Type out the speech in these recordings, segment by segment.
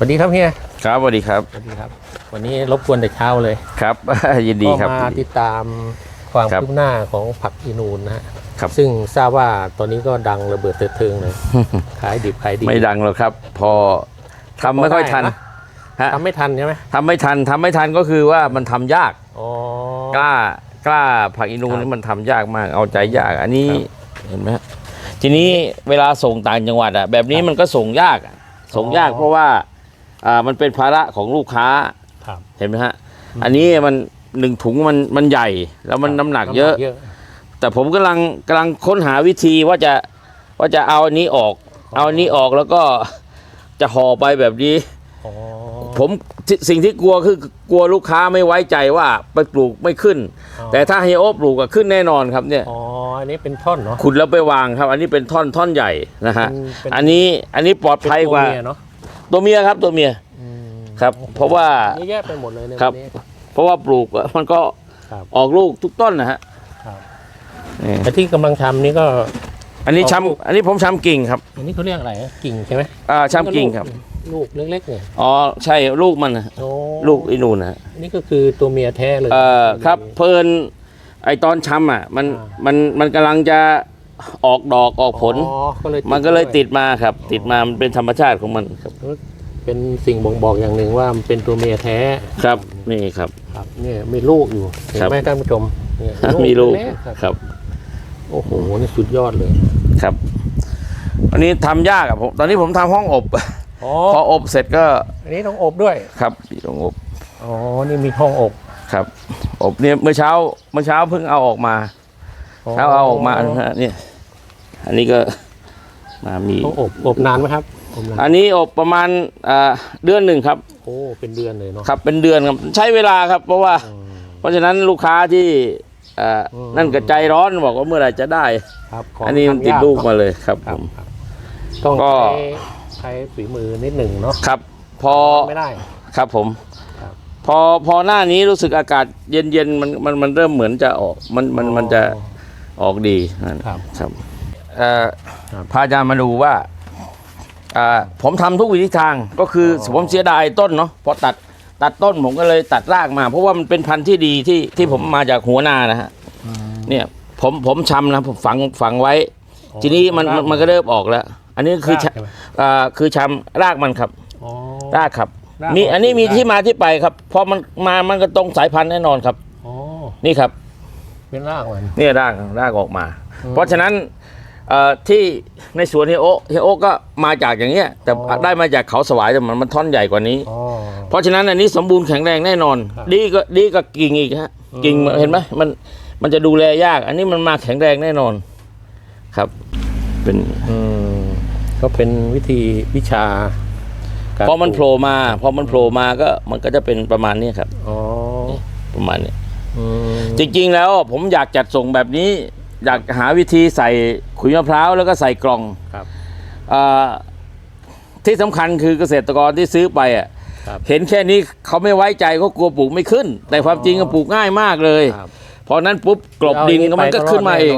สวัสดีครับเฮียครับสวัสดีครับสวัสดีครับ วันนี้รบกวนแต่เช้าเลยครับ ยินดีก็ครับมาติดตามความครับคืบหน้าของผักอีนูนนะฮะครับซึ่งทราบว่าตอนนี้ก็ดังระเบิดเถิดเทิงเลยขายดิบขายดีไม่ดังหรอกครับ พอทำไม่ค่อยทันพอได้นะฮะทำไม่ทันใช่ไหมทำไม่ทันทำไม่ทันก็คือว่ามันทำยากอ๋อกล้ากล้าผักอินูนครับนี่มันทำยากมากเอาใจยาก อันนี้ครับเห็นไหมฮะทีนี้เวลาส่งต่างจังหวัดอะแบบนี้ครับมันก็ส่งยากอะส่งยากอ๋อเพราะว่า อ่ามันเป็นภาระของลูกค้าครับ เห็นไหมฮะอันนี้มันหนึ่งถุงมันมันใหญ่ แล้วมันน้ำหนักเยอะ แต่ผมกำลังกำลังค้นหาวิธีว่าจะว่าจะเอาอันนี้ออก เอาอันนี้ออกแล้วก็จะห่อไปแบบนี้ อ๋อผมที่สิ่งที่กลัวคือกลัวลูกค้าไม่ไว้ใจว่าไปปลูกไม่ขึ้น แต่ถ้าเฮโอปลูกอะขึ้นแน่นอนครับเนี่ย อ๋ออันนี้เป็นท่อนเนาะ ขุดแล้วไปวางครับ อันนี้เป็นท่อนท่อนใหญ่นะฮะเป็นเป็น อันนี้อันนี้ปลอดภัยกว่าเป็นตัวเมีเนาะ ตัวเมียครับตัวเมียอืมครับ เพราะว่าเยอะแยะไปหมดเลยในครัวับ นนี้ เพราะว่าปลูกอะมันก็ครับ ออกลูกทุกต้นนะฮะครับนี่แต่ที่กำลังทำนี่ก็ อันนี้ออกลูก ช้ำอันนี้ผมช้ำกิ่งครับอันนี้เขาเรียกอะไรอะกิ่งใช่ไหมอ่าช้ำกิ่งครับลูกเล็กๆเนี่ยอ๋อใช่ลูกมันนะโอ้ลูกไอ้นูนนะฮะ อันนี่ก็คือตัวเมียแท้เลย เอ่อครับเพลินไอตอนช้ำอะมันอ่ามันมันกำลังจะ ออกดอกออกผล อ๋อก็เลยมันก็เลยด้วติดมาครับ ติดมามันเป็นธรรมชาติของมันครับเป็นสิ่งบ่งบอกอย่างหนึ่งว่ามันเป็นตัวเมียแท้ ครับ นี่ครับ ครับเนี่ยมีลูกอยู่เห็นครับไหมท่านผู้ชมเนี่ยมีลูกเๆครับครับ โอ้โหนี่สุดยอดเลยครับอันนี้ทำยากอะผมตอนนี้ผมทำห้องอบ อ๋อพออบเสร็จก็อันนี้ต้องอบด้วยครับต้องอบอ๋อนี่มีห้องอบครับ อบเนี่ยเมื่อเช้าเมื่อเช้าเพิ่งเอาออกมาเช้าเอาออกมานะฮะเนี่ย อันนี้ก็มามีต้องอบอบนานไหมครับอบนานอันนี้อบประมาณอ่าเดือนหนึ่งครับโอ้เป็นเดือนเลยเนาะครับเป็นเดือนครับใช้เวลาครับ เพราะว่าอืมเพราะฉะนั้นลูกค้าที่เอ่ออมนั่นก็ใจร้อนบอกว่าเมื่อไหร่จะได้ครับขงอันนี้มันทำติดยากลูกมาเลยครับคผรับมครับต้องก็ใช้ใช้ฝีมือนิดหนึ่งเนาะครับ พอไม่ได้ครับผมครับพอพอหน้านี้รู้สึกอากาศเย็นเย็นๆมันมันมันเริ่มเหมือนจะออกมันมันมันจะออกดีนั่นครับครับ เอ่อครับพาอาจารย์มาดูว่าอ่าผมทำทุกวิธีทางก็คือออผมเสียดายต้นเนาะพอตัดตัดต้นผมก็เลยตัดรากมา เพราะว่ามันเป็นพันธุ์ที่ดีที่ที่ผมมาจากหัวนานะฮะเนี่ยผมผมชำนะผมฝังฝังไว้ ทีนี้มันมันมันก็เริ่มออกแล้ว อันนี้คือรากชะใช่ไหมอ่าคือชำรากมันครับ อ๋อ รากครับรากมีออกอันนี้มีได้ที่มาที่ไปครับเพราะมันมามันก็ตรงสายพันธุ์แน่นอนครับ อ๋อนี่ครับ เป็นรากมันนี่รากรากออกมาอืมเพราะฉะนั้น เอ่อที่ในสวนเฮโอเฮโอก็มาจากอย่างเงี้ยแต่อ๋อ ได้มาจากเขาสวายแต่มันมันท่อนใหญ่กว่านี้ อ๋อ เพราะฉะนั้นอันนี้สมบูรณ์แข็งแรงแน่นอน ครับดีก็ดีก็กิ่งอีกฮะอืม กิ่งเห็นไหมมันมันจะดูแลยาก อันนี้มันมาแข็งแรงแน่นอน ครับ เป็นอืมก็เป็นวิธีวิชาการพอมันปโผลูกล่มาพอมันโผล่มาก็มันก็จะเป็นประมาณนี้ครับ อ๋อประมาณนี้ อืมจริงๆแล้วผมอยากจัดส่งแบบนี้ อยากหาวิธีใส่ขุยมะพร้าวแล้วก็ใส่กล่องครับอ่าที่สำคัญคือเกษตรกรที่ซื้อไปอะครับเห็นแค่นี้เขาไม่ไว้ใจเขากลัวปลูกไม่ขึ้น แต่ความจริงก็ปลูกง่ายมากเลยครับเพราะนั้นปุ๊บกลบดินก็มันก็ขึ้นมาเอง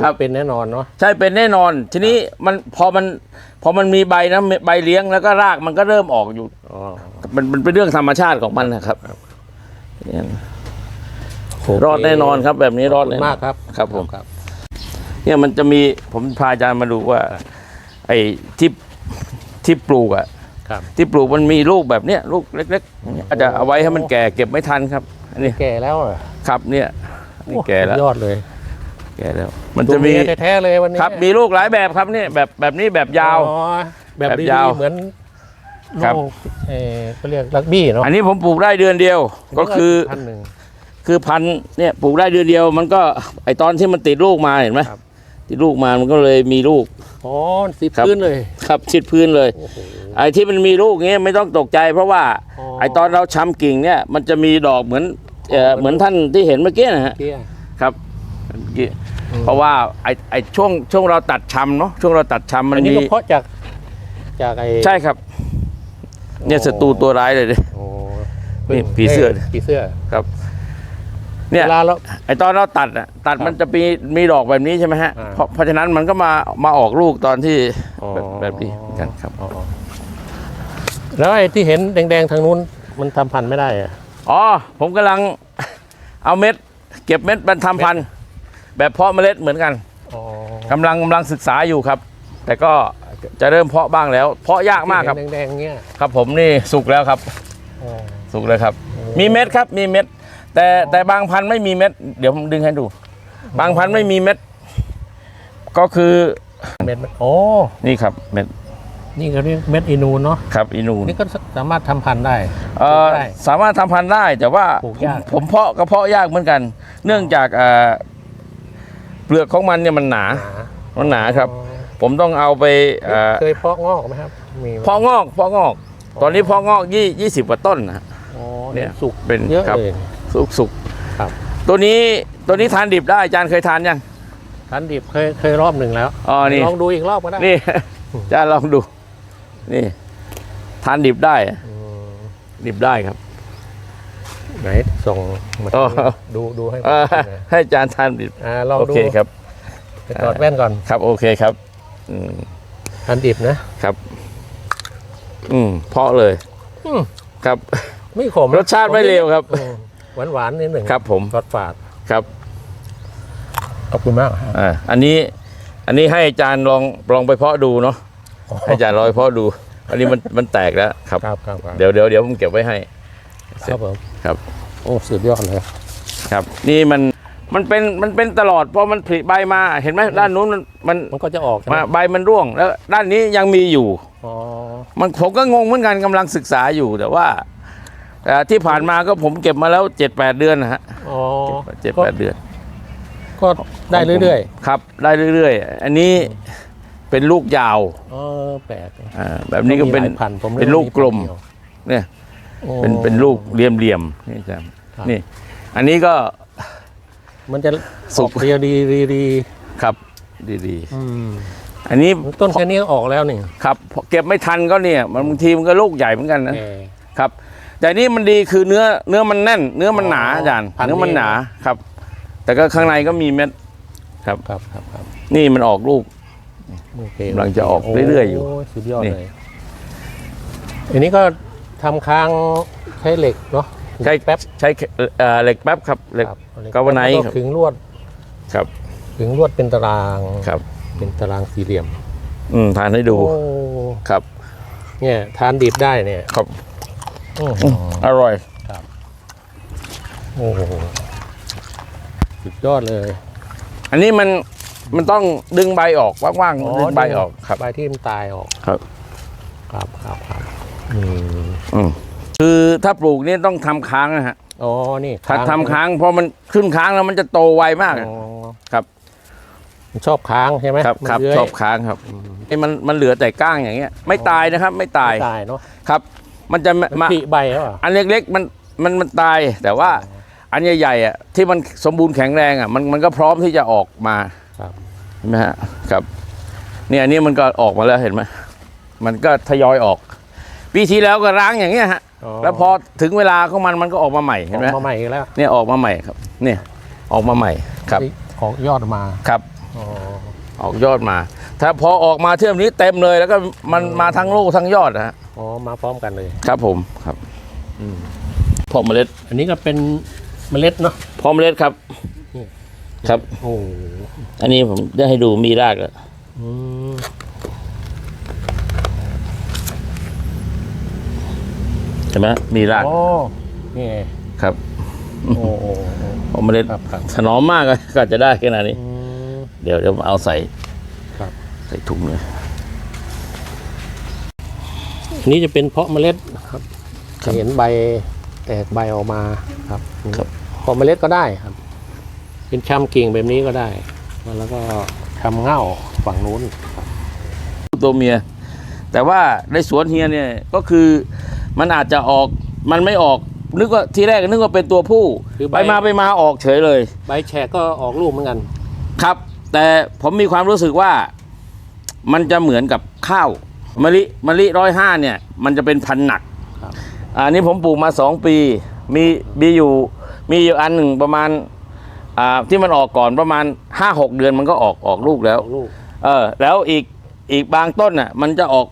คครัรับบเป็นแน่นอนเนาะใช่เป็นแน่นอน ทีนี้มันพอมันพอมันมีใบนะใบเลี้ยงแล้วก็รากมันก็เริ่มออกอยู่อ๋อมันมันเป็นเรื่องธรรมชาติของมันนะครับเนี่ยโเค รอดแน่นอนครับ แบบนี้รอดขบแน่คุณนอนมากครับ ครับผมครับ เนี่ยมันจะมีผมพาอาจารย์มาดูว่า ไอ้ที่ที่ปลูกอะครับที่ปลูกมันมีลูกแบบเนี้ยลูกเล็กๆอย่างเงี้ยอาจจะเอาไว้ให้มันแก่เก็บไม่ทันครับอันนี้แก่แล้วเหรอครับเนี่ยนี่แก่แล้วโอ้ยอดเลย แก่แล้ว มันจะมีตัวเยแท้ๆเลยวันนี้ครับ มีลูกหลายแบบครับเนี่ยแบบแบบนี้แบบยาวอ๋อแบบแบบดียาวๆเหมือนครับลูกเออเขาเรียกลักบี้เนาะอันนี้ผมปลูกได้เดือนเดียวก็คือพันหนึ่ง คือพันธุ์เนี่ยปลูกได้เดือนเดียว มันก็ไอตอนที่มันติดลูกมาเห็นไหมครับ ติดลูกมามันก็เลยมีลูก อ๋อสิบครับ พื้นเลยครับชิดพื้นเลย โอ้โห ไอ้ที่มันมีลูกเงี้ยไม่ต้องตกใจ เพราะว่าอ๋อไอ้ตอนเราชำกิ่งเนี่ยมันจะมีดอกเหมือนเอ่ออ๋อเหมือนท่านที่เห็นเมื่อกี้นะฮะเกี้ย ครับเมื่อกี้เพราะว่าไอ้ไอ้ช่วงช่วงเราตัดชำเนาะช่วงเราตัดชำมัอันนนี้มีก็เพราะจากจากไอ้ใช่ครับ เนี่ยโอ้ศัตรูตัวร้ายเลยดิ โอ้นี่ผีเสื้อ ผีเสื้อครับ เนี่ยเวลาเราไอ้ตอนเราตัดอะตัดครับมันจะมีมีดอกแบบนี้ใช่ไหมฮะอ่า เพราะเพราะฉะนั้นมันก็มามาออกลูกตอนที่อ๋อแบบแบบนี้กันครับ อ๋อแล้วไอ้ที่เห็นแดงๆทางนู้นมันทำพันธุ์ไม่ได้อะอ๋อ ผมกำลัง เอาเม็ด เก็บเม็ดบรรทำพันธุ์แบบเพาะเมล็ดเหมือนกันอ๋อ กำลังกำลังศึกษาอยู่ครับ แต่ก็จะเริ่มเพาะบ้างแล้ว เพาะยากมากครับ ที่เห็นแดงๆเงี้ยครับผมนี่สุกแล้วครับ อ๋อ สุกเลยครับ มีเม็ดครับมีเม็ด แต่แต่บางพันธุ์ไม่มีเม็ด เดี๋ยวผมดึงให้ดู บางพันธุ์ไม่มีเม็ด ก็คือเม็ดมันโอ้นี่ครับเม็ดนี่ก็เรียกเม็ดอินูนเนาะครับอินูนนี่ก็สามารถทำพันธุ์ได้เอ่อปลูกได้สามารถทำพันธุ์ได้แต่ว่าปลูกยากผมเพาะก็เพาะยากเหมือนกัน เนื่องจากเอ่อเปลือกของมันเนี่ยมันหนาหนามันหนาครับอ๋อผมต้องเอาไปเอ่อเคยเพาะงอกไหมครับมีไหมเพาะงอกเพาะงอก ตอนนี้เพาะงอกยี่ยี่สิบกว่าต้นนะฮะอ๋อเนี่เนี่ยยสุกเป็นเยอะครับเลย สุกสุกครับ ตัวนี้ตัวนี้ทานดิบได้อาจารย์เคยทานยังทันดิบเคยเคยรอบหนึ่งแล้วอ๋อนี่ลองดูอีกรอบก็ได้นี่อาจารย์ลองดู นี่ ทานดิบได้อืมดิบได้ครับ ไหนส่งมาอ๋อดูดูให้ผมเอ่อหน่อยให้อาจารย์ทานดิบอ่าลองโอดูเคครับไปถอดแว่นก่อนครับ โอเคครับอืมทันดิบนะครับ อืมเพาะเลยอืมครับ ไม่ขมรสชาติไม่เลวครับ หวานหวานๆนิดหนึ่งครับผมรสฝาดครับขอบคุณมากครับอ่าอันนี้อันนี้ให้อาจารย์ลองลองไปเพาะดูเนาะให้อาจารย์ลองไปเพาะดู อันนี้มันมันแตกแล้วครับครับครับครับเดี๋ยวเดี๋ยวเดี๋ยวผมเก็บไว้ให้ครับผมครับ โอ้สุดยอดเลยครับ นี่มันมันเป็นมันเป็นตลอดพอมันผลิใบมาเห็นไหมด้านนู้นมันมันมันก็จะออกใช่ไหมมาใบมันร่วงแล้วด้านนี้ยังมีอยู่อ๋อมันผมก็งงเหมือนกันกำลังศึกษาอยู่แต่ว่า เอ่อที่ผ่านมาก็ผมเก็บมาแล้วเจ็ดแปดเดือนนะฮะอ๋อเจ็ดแปดเดือน ก็ได้เรื่อยครับ ได้เรื่อยๆ อันนี้เป็นลูกยาวๆเออแปลกอ่าแบบนี้ก็เป็นมีหลายพันธุ์ผมเป็นลูกกลม เนี่ยโอ้เป็นเป็นลูกเหลี่ยมๆนี่จ้ะครับนี่ อันนี้ก็ มันจะสุสุกกเรียวดีดีดีครับ ดีอืมๆอันนี้ต้นแค่นี้ก็ออกแล้วนี่ครับพอเก็บไม่ทันก็เนี่ย มันบางทีมันก็ลูกใหญ่เหมือนกันนะแก่ครับ แต่นี่มันดีคือเนื้อเนื้อมันแน่น เนื้อมันหนาอ๋ออาจารย์พันธุ์เนื้อมันนี้หนาครับ แต่ก็ข้างในก็มีเม็ดครับครับครับครับนี่มันออกลูกโอเคกำลังจะออกเรื่อยๆอยู่โสุดยอดนี่เลยอันนี้ก็ทำค้างใช้เหล็กเนาะใช้แป๊บใช้เอ่อเหล็กแป๊บครับเหล็กครับกาวไนท์แล้วครับขึงลวดครับขึงลวดเป็นตารางครับ เป็นตารางสี่เหลี่ยม อืมทานให้ดูโอ้ครับ เนี่ยทานดิบได้เนี่ยครับ อื้ออืมอร่อยโอ้โหสุดยอดเลย อันนี้มันมันต้องดึงใบออกว่างๆดึงใบออกครับใบที่มันตายออกครับ ครับครับครับอืมอืมคือถ้าปลูกนี่ต้องทำค้างนะฮะอ๋อนี่ถ้าทำค้างเพราะมันขึ้นค้างแล้วมันจะโตไวมากอะอ๋อครับมันชอบค้างใช่ไหมครับมันครับเลื้ยชอบค้างครับไอ้มันมันเหลือแต่ก้างอย่างเงี้ย ไม่ตายนะครับ ไม่ตายไม่ตายเนาะครับ มันจะมันมาผลิใบแล้วอะอันเล็กๆมันมันมันตายแต่ว่าอันใหญ่ๆอะที่มันสมบูรณ์แข็งแรงอะมันมันก็พร้อมที่จะออกมาครับเห็นไหมฮะครับเนี่ยอันนี้มันก็ออกมาแล้วเห็นไหมมันก็ทยอยออก ปีที่แล้วก็ล้างอย่างเงี้ยฮะแล้วพอถึงเวลาของมันมันก็ออกมาใหม่อเห็อนกไหมมาใหม่อีกแล้วเนี่ยออกมาใหม่ครับ เนี่ยออกมาใหม่ครับที่ของยอดมาครับอ๋อออกยอดมา ถ้าพอออกมาเที่ยวนี้เต็มเลยแล้วก็มันมาทั้งลูกทั้งยอดนะฮะ อ๋อมาพร้อมกันเลย ครับผมครับอืมเพาะเมล็ด อันนี้ก็เป็นเมล็ดเนาะเพาะเมล็ดครับ ครับโอ้โหอันนี้ผมจะให้ดูมีรากแล้วอืมเห็นไหมมีรากอ๋อนี่ไงครับโอ้โหโอ้โหเพาะเมล็ดครับครับถนอมมากก็จะได้ขนาดนี้อืมเดี๋ยวเดี๋ยวผมเอาใส่ครับใส่ถุงเลยอั นนี้จะเป็นเพาะเมล็ดครับครับเห็นใบแตกใบออกมาครับครับเพาะเมล็ดก็ได้ครับ เป็นชำกิ่งแบบนี้ก็ได้ แล้วก็ชำเง่าฝั่งนู้นตัวเมีย แต่ว่าในสวนเฮียเนี่ยก็คือมันอาจจะออกมันไม่ออกนึกว่าทีแรกนึกว่าเป็นตัวผู้คือใบไปมาไปมาออกเฉยเลย ใบแฉกก็ออกลูกเหมือนกัน ครับ แต่ผมมีความรู้สึกว่ามันจะเหมือนกับข้าว มะลิมะลิร้อยห้าเนี่ย มันจะเป็นพันธุ์หนักครับอันนี้ผมปลูกมาสองปี มีมีอยู่ มีอยู่อันหนึ่งประมาณอ่าที่มันออกก่อนประมาณห้าหกเดือนมันก็ออกออกลูกแล้วออกลูก เออ แล้วอีกอีกบางต้นน่ะ มันจะออก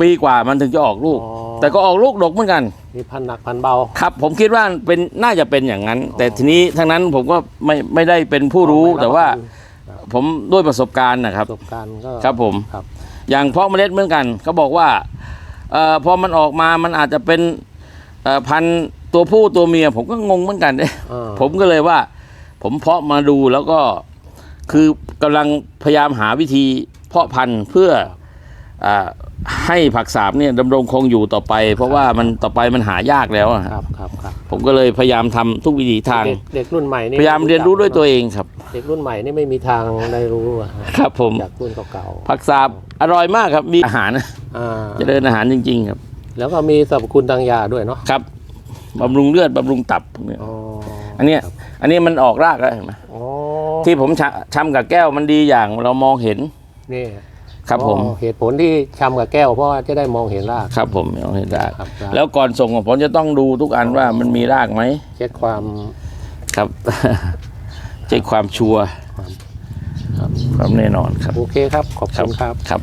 ปีกว่ามันถึงจะออกลูก อ๋อ แต่ก็ออกลูกดกเหมือนกัน มีพันหนักพันเบา ครับ ผมคิดว่าเป็นน่าจะเป็นอย่างนั้น แต่ทีนี้ทั้งนั้นผมก็ไม่ไม่ได้เป็นผู้รู้ไม่บแต่ว่าประกันผมด้วยประสบการณ์นะครับประสบการณ์ก็ครับผม ครับ อย่างเพาะเมล็ดเหมือนกันเขาบอกว่าเอ่อพอมันออกมามันอาจจะเป็นเอ่อพันธุ์ตัวผู้ตัวเมีย ผมก็งงเหมือนกันเอ๊ะอ่าผมก็เลยว่า ผมเพาะมาดูแล้วก็คือกำลังพยายามหาวิธีเพาะพันธุ์เพื่ออ่า ให้ผักสาบเนี่ยดำรงคงอยู่ต่อไป เพราะว่ามันต่อไปมันหายากแล้วอะคฮะรับครับครับผมก็เลยพยายามทำทุกวิถีทาง เด็กเด็กรุ่นใหม่นี่พยายามเรียนรู้ด้วยตัวเองครับ เด็กรุ่นใหม่นี่ไม่มีทางได้รู้อะฮะครับผม จากรุ่นเก่าผักสาบอร่อยมากครับ มีอาหารๆอ่าเจริญอาหารจริง ๆ ครับ แล้วก็มีสรรพคุณทางยาด้วยเนาะครับบำรุงเลือดบำรุงตับพวกเนี้ยอ๋ออันเนี้ยอันนี้มันออกรากแล้วเห็นไหมอ๋อที่ผมชะชำกับแก้วมันดีอย่างเรามองเห็นนี่ ครับผม อ๋อเหตุผลที่ชำกับแก้วเพราะว่าจะได้มองเห็นราก ครับผมมองเห็นราก ครับแล้วก่อนส่งผมจะต้องดูทุกอันว่ามันมีรากไหม เช็คความ ครับเช็คความชัวร์ครับ ความแน่นอนครับ โอเคครับ ขอบคุณครับ ครับ